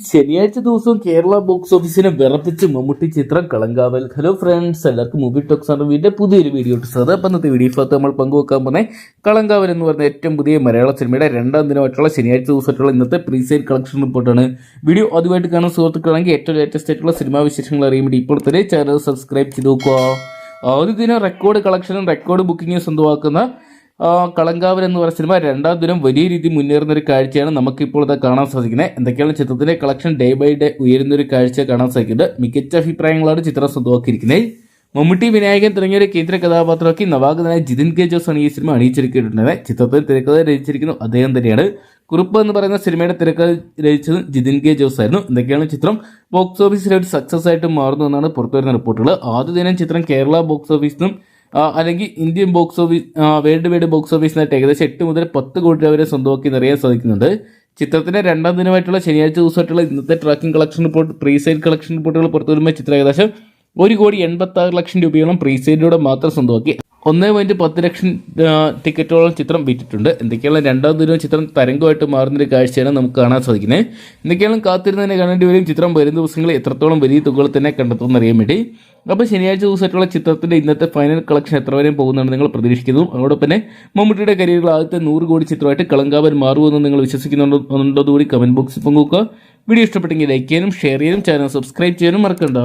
ശനിയാഴ്ച ദിവസം കേരള ബോക്സ് ഓഫീസിനെ വിറപ്പിച്ച് മമ്മൂട്ടി ചിത്രം കളങ്കാവൽ. ഹലോ ഫ്രണ്ട്സ് എല്ലാവർക്കും മൂവി ടോക്സ് അറിവിന്റെ പുതിയൊരു വീഡിയോ സാർ അപ്പം ഇന്നത്തെ വീഡിയോ ഭാഗത്ത് നമ്മൾ പങ്കുവെക്കാൻ പോകുന്നത് കളങ്കാവൽ എന്ന് പറഞ്ഞ ഏറ്റവും പുതിയ മലയാള സിനിമയുടെ രണ്ടാം ദിനമായിട്ടുള്ള ശനിയാഴ്ച ദിവസമായിട്ടുള്ള ഇന്നത്തെ പ്രീസെയിൽ കളക്ഷൻ റിപ്പോർട്ടാണ് വീഡിയോ ആദ്യമായിട്ട് കാണുന്ന സുഹൃത്തുക്കളാണെങ്കിൽ ഏറ്റവും ലേറ്റസ്റ്റ് ആയിട്ടുള്ള സിനിമാ വിശേഷങ്ങൾ അറിയാൻ വേണ്ടി ഇപ്പോൾ തന്നെ ചാനൽ സബ്സ്ക്രൈബ് ചെയ്ത് നോക്കുക. ആദ്യ ദിനം റെക്കോർഡ് കളക്ഷനും റെക്കോർഡ് ബുക്കിങ്ങും സ്വന്തമാക്കുന്ന ആ, കളങ്കാവൽ എന്ന് പറയുന്ന സിനിമ രണ്ടാം ദിനം വലിയ രീതിയിൽ മുന്നേറുന്ന ഒരു കാഴ്ചയാണ് നമുക്കിപ്പോൾ ഇത് കാണാൻ സാധിക്കുന്നത്. എന്തൊക്കെയാണ് ചിത്രത്തിന്റെ കളക്ഷൻ ഡേ ബൈ ഡേ ഉയരുന്ന ഒരു കാഴ്ച കാണാൻ സാധിക്കുന്നത്? മികച്ച അഭിപ്രായങ്ങളാണ് ചിത്രം സ്വന്തമാക്കിയിരിക്കുന്നത്. മമ്മൂട്ടി വിനായകൻ തുടങ്ങിയ ഒരു കേന്ദ്ര കഥാപാത്രമാക്കി നവാഗതനായ ജിതിൻ കെ ആണ് ഈ സിനിമ അണിയിച്ചിരിക്കുന്നത്. ചിത്രത്തിൽ തിരക്കഥ രചിച്ചിരിക്കുന്നു അദ്ദേഹം തന്നെയാണ്. കുറിപ്പ് എന്ന് പറയുന്ന സിനിമയുടെ തിരക്കഥ രചിച്ചത് ജിതിൻ കെ ജോസ് ആയിരുന്നു എന്തൊക്കെയാണ് ചിത്രം? ബോക്സ് ഓഫീസിലെ ഒരു സക്സസ് ആയിട്ട് മാറുന്നു എന്നാണ് പുറത്തുവരുന്ന റിപ്പോർട്ടുകൾ. ആദ്യ ദിനം ചിത്രം കേരള ബോക്സ് ഓഫീസിനും അല്ലെങ്കിൽ Indian box office world wide box ഓഫീസിനായിട്ട് ഏകദേശം എട്ട് മുതൽ പത്ത് കോടി രൂപ വരെ സ്വന്തമാക്കി നിറയാൻ സാധിക്കുന്നുണ്ട്. ചിത്രത്തിന്റെ രണ്ടാം ദിനമായിട്ടുള്ള ശനിയാഴ്ച ദിവസമായിട്ടുള്ള ഇന്നത്തെ tracking collection report pre sale collection റിപ്പോർട്ടുകൾ പുറത്തു വരുമ്പോൾ ചിത്രം ഏകദേശം ഒരു കോടി എൺപത്തി ആറ് ലക്ഷം രൂപയോളം പ്രീ സെയിലിലൂടെ മാത്രം സ്വന്തമാക്കി. ഒന്നേ പോയിന്റ് പത്ത് ലക്ഷം ടിക്കറ്റോളം ചിത്രം വിറ്റിട്ടുണ്ട്. എന്തൊക്കെയാണ് രണ്ടാം ദിനവും ചിത്രം തരംഗമായിട്ട് മാറുന്നൊരു കാഴ്ചയാണ് നമുക്ക് കാണാൻ സാധിക്കുന്നത്. എന്തൊക്കെയാണ് കാത്തിരുന്നതിനെ കാണേണ്ടി വരും? ചിത്രം വരും ദിവസങ്ങളിൽ എത്രത്തോളം വലിയ തുകകൾ തന്നെ കണ്ടെത്തുമെന്ന് അറിയാൻ വേണ്ടി. അപ്പോൾ ശനിയാഴ്ച ദിവസമായിട്ടുള്ള ചിത്രത്തിന്റെ ഇന്നത്തെ ഫൈനൽ കളക്ഷൻ എത്ര വരെയും പോകുന്നതാണ് നിങ്ങൾ പ്രതീക്ഷിക്കുന്നു. അതോടൊപ്പം തന്നെ മമ്മൂട്ടിയുടെ കരിയറിൽ ആദ്യത്തെ നൂറ് കോടി ചിത്രമായിട്ട് കളങ്കാവൻ മാറുമെന്ന് നിങ്ങൾ വിശ്വസിക്കുന്നുണ്ടോ ഉണ്ടോ കൂടി കമന്റ് ബോക്സിൽ പങ്കുവെക്കുക. വീഡിയോ ഇഷ്ടപ്പെട്ടെങ്കിൽ ലൈക്ക് ചെയ്യാനും ഷെയർ ചെയ്യാനും ചാനൽ സബ്സ്ക്രൈബ് ചെയ്യാനും മറക്കണ്ട.